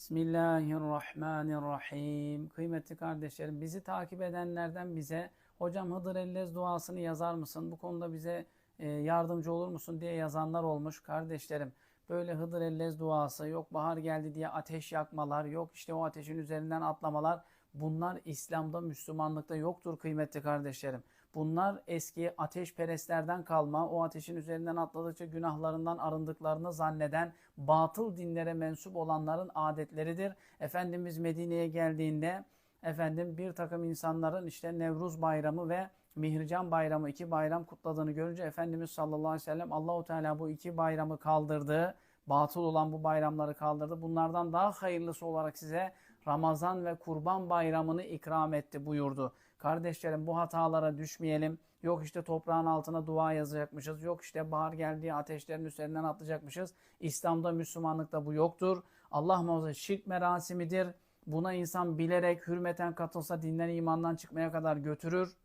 Bismillahirrahmanirrahim. Kıymetli kardeşlerim, bizi takip edenlerden bize hocam Hıdır Ellez duasını yazar mısın? Bu konuda bize e, yardımcı olur musun diye yazanlar olmuş kardeşlerim. Böyle Hıdır Ellez duası, yok bahar geldi diye ateş yakmalar, yok işte o ateşin üzerinden atlamalar. Bunlar İslam'da, Müslümanlıkta yoktur kıymetli kardeşlerim. Bunlar eski ateşperestlerden kalma, o ateşin üzerinden atladıkça günahlarından arındıklarını zanneden batıl dinlere mensup olanların adetleridir. Efendimiz Medine'ye geldiğinde efendim bir takım insanların işte Nevruz bayramı ve Mihrican bayramı iki bayram kutladığını görünce Efendimiz sallallahu aleyhi ve sellem Allahu Teala bu iki bayramı kaldırdı. Batıl olan bu bayramları kaldırdı. Bunlardan daha hayırlısı olarak size Ramazan ve Kurban bayramını ikram etti buyurdu. Kardeşlerim bu hatalara düşmeyelim. Yok işte toprağın altına dua yazacakmışız. Yok işte bahar geldiği ateşlerin üzerinden atlayacakmışız. İslam'da, Müslümanlıkta bu yoktur. Allah muhafaza şirk merasimidir. Buna insan bilerek, hürmeten katılsa dinden imandan çıkmaya kadar götürür.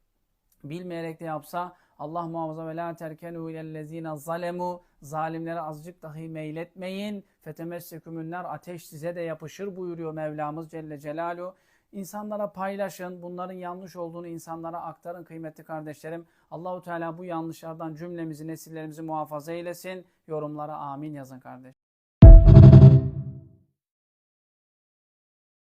Bilmeyerek de yapsa Allah muhafaza ve la terkenu ilellezine zalemu zalimlere azıcık dahi meyletmeyin. Fetemessekümünler ateş size de yapışır buyuruyor Mevlamız Celle Celaluhu. İnsanlara paylaşın. Bunların yanlış olduğunu insanlara aktarın kıymetli kardeşlerim. Allahu Teala bu yanlışlardan cümlemizi, nesillerimizi muhafaza eylesin. Yorumlara amin yazın kardeş.